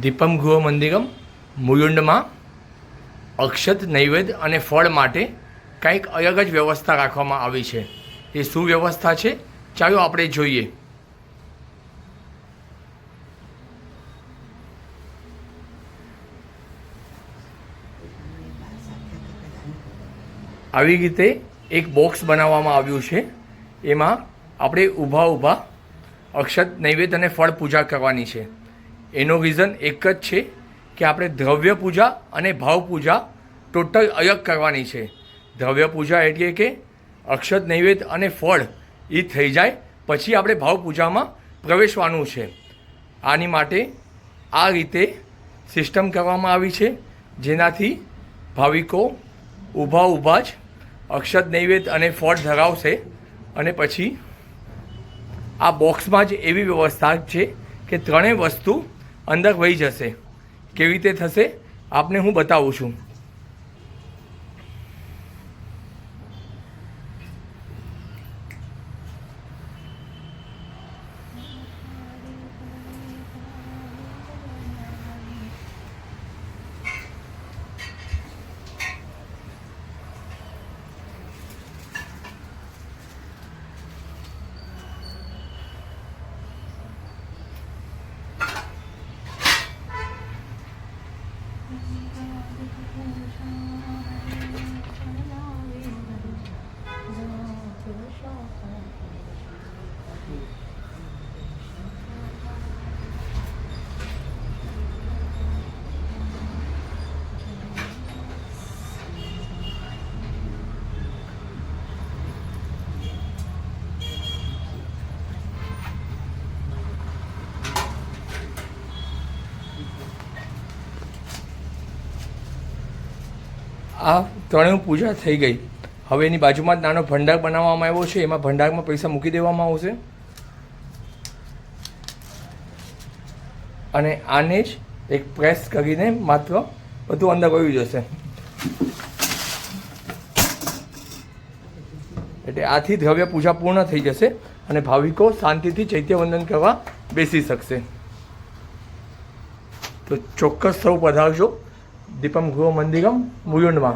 દીપમ ગૃહ મંદિરમ, મુયુંડમાં અક્ષત નૈવેદ્ય અને ફળ માટે કંઈક અલગ જ વ્યવસ્થા રાખવામાં આવી છે. એ શું વ્યવસ્થા છે? ચાલો આપણે જોઈએ. આવી રીતે એક બોક્સ બનાવવામાં આવ્યું છે. એમાં આપણે ઊભા ઊભા અક્ષત નૈવેદ્ય અને ફળ પૂજા કરવાની છે. એનો રીઝન એક જ છે કે આપણે દ્રવ્ય પૂજા અને ભાવ પૂજા ટોટલ અલગ કરવાની છે. દ્રવ્ય પૂજા એટલે કે અક્ષત નૈવેદ્ય અને ફળ એ થઈ જાય, પછી આપણે ભાવ પૂજામાં પ્રવેશવાનું છે. આની માટે આ રીતે સિસ્ટમ કરવામાં આવી છે, જેનાથી ભાવિકો ઊભા ઊભા જ અક્ષત નૈવેદ્ય અને ફળ ધરાવશે અને પછી આ બોક્સમાં જ એવી વ્યવસ્થા છે કે ત્રણેય વસ્તુ અંદર વહી જશે. કેવી રીતે થશે? આપને હું બતાવું છું. 等到地老天荒看手心里的宝 આ ત્રણેય પૂજા થઈ ગઈ. હવે એની બાજુમાં જ નાનો ભંડાર બનાવવામાં આવ્યો છે. એમાં ભંડારમાં પૈસા મૂકી દેવામાં આવશે. અને આને જ એક પ્રેસ કરીને માત્ર બધું અંદર વયું જશે. એટલે આથી દ્રવ્ય પૂજા પૂર્ણ થઈ જશે અને ભાવિકો શાંતિથી ચૈત્યવંદન કરવા બેસી શકશે. તો ચોક્કસ સૌ પધારજો దీపం గో మందిగం ముగిండు మా